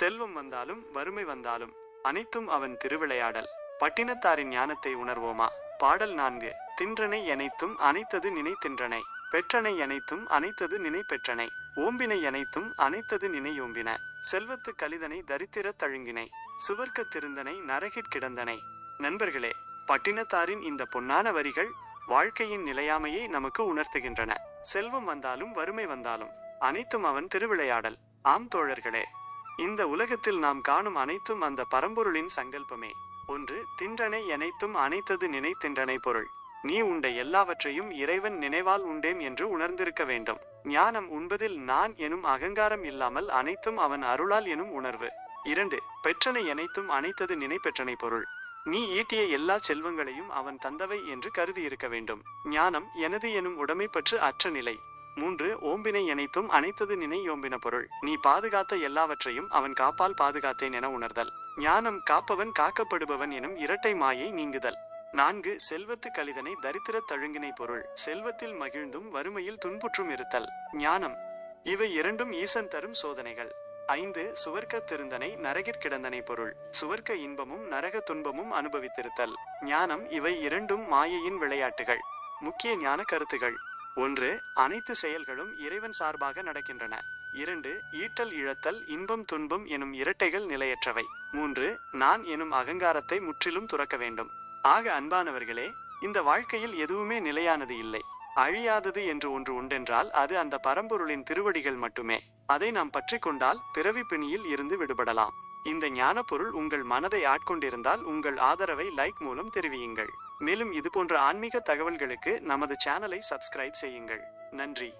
செல்வம் வந்தாலும் வறுமை வந்தாலும் அனைத்தும் அவன் திருவிளையாடல். பட்டினத்தாரின் ஞானத்தை உணர்வோமா? பாடல் நான்கு. தின்றனை எனைத்தும் அனைத்தது நினைத்தின்றனை பெற்றனை எனைத்தும் அனைத்தது நினை பெற்றனை. ஓம்பினை அனைத்தும் அனைத்தது நினை ஓம்பின. செல்வத்து கலிதனை தரித்திர தழுங்கினை. சுவர்க்க திருந்தனை நரகிற் கிடந்தனை. நண்பர்களே பட்டினத்தாரின் இந்த பொன்னான வரிகள் வாழ்க்கையின் நிலையாமையை நமக்கு உணர்த்துகின்றன. செல்வம் வந்தாலும் வறுமை வந்தாலும் அனைத்தும் அவன் திருவிளையாடல். ஆம் தோழர்களே இந்த உலகத்தில் நாம் காணும் அனைத்தும் அந்த பரம்பொருளின் சங்கல்பமே. ஒன்று தின்றனை எனைத்தும் அனைத்தது நினைத்தின்றனை பொருள். நீ உண்ட எல்லாவற்றையும் இறைவன் நினைவால் உண்டேன் என்று உணர்ந்திருக்க வேண்டும். ஞானம் உண்பதில் நான் எனும் அகங்காரம் இல்லாமல் அனைத்தும் அவன் அருளால் எனும் உணர்வு. இரண்டு பெற்றனை எனைத்தும் அனைத்தது நினைப்பெற்றனை பொருள். நீ ஈட்டிய எல்லா செல்வங்களையும் அவன் தந்தவை என்று கருதி இருக்க வேண்டும். ஞானம் எனது எனும் உடைமை பற்று அற்ற நிலை. மூன்று ஓம்பினை இணைத்தும் அனைத்தது நினை யோம்பின பொருள். நீ பாதுகாத்த எல்லாவற்றையும் அவன் காப்பால் பாதுகாத்தேன் என உணர்தல். ஞானம் காப்பவன் காக்கப்படுபவன் எனும் இரட்டை மாயை நீங்குதல். நான்கு செல்வத்து கலிதனை தரித்திர தழுங்கினை பொருள். செல்வத்தில் மகிழ்ந்தும் வறுமையில் துன்புற்றும் இருத்தல். ஞானம். இவை இரண்டும் ஈசன் தரும் சோதனைகள். ஐந்து சுவர்க்க திருந்தனை நரகிற்கிடந்தனை பொருள். சுவர்க்க இன்பமும் நரக துன்பமும் அனுபவித்திருத்தல். ஞானம் இவை இரண்டும் மாயையின் விளையாட்டுகள். முக்கிய ஞான கருத்துகள். ஒன்று அனைத்து செயல்களும் இறைவன் சார்பாக நடக்கின்றன. இரண்டு ஈட்டல் இழத்தல் இன்பம் துன்பம் எனும் இரட்டைகள் நிலையற்றவை. மூன்று நான் எனும் அகங்காரத்தை முற்றிலும் துறக்க வேண்டும். ஆக அன்பானவர்களே இந்த வாழ்க்கையில் எதுவுமே நிலையானது இல்லை. அழியாதது என்று ஒன்று உண்டென்றால் அது அந்த பரம்பொருளின் திருவடிகள் மட்டுமே. அதை நாம் பற்றி கொண்டால் பிறவி பிணியில் இருந்து விடுபடலாம். இந்த ஞானப்பொருள் உங்கள் மனதை ஆட்கொண்டிருந்தால் உங்கள் ஆதரவை லைக் மூலம் தெரிவியுங்கள். மேலும் இது போன்ற ஆன்மீக தகவல்களுக்கு நமது சேனலை சப்ஸ்கிரைப் செய்யுங்கள். நன்றி.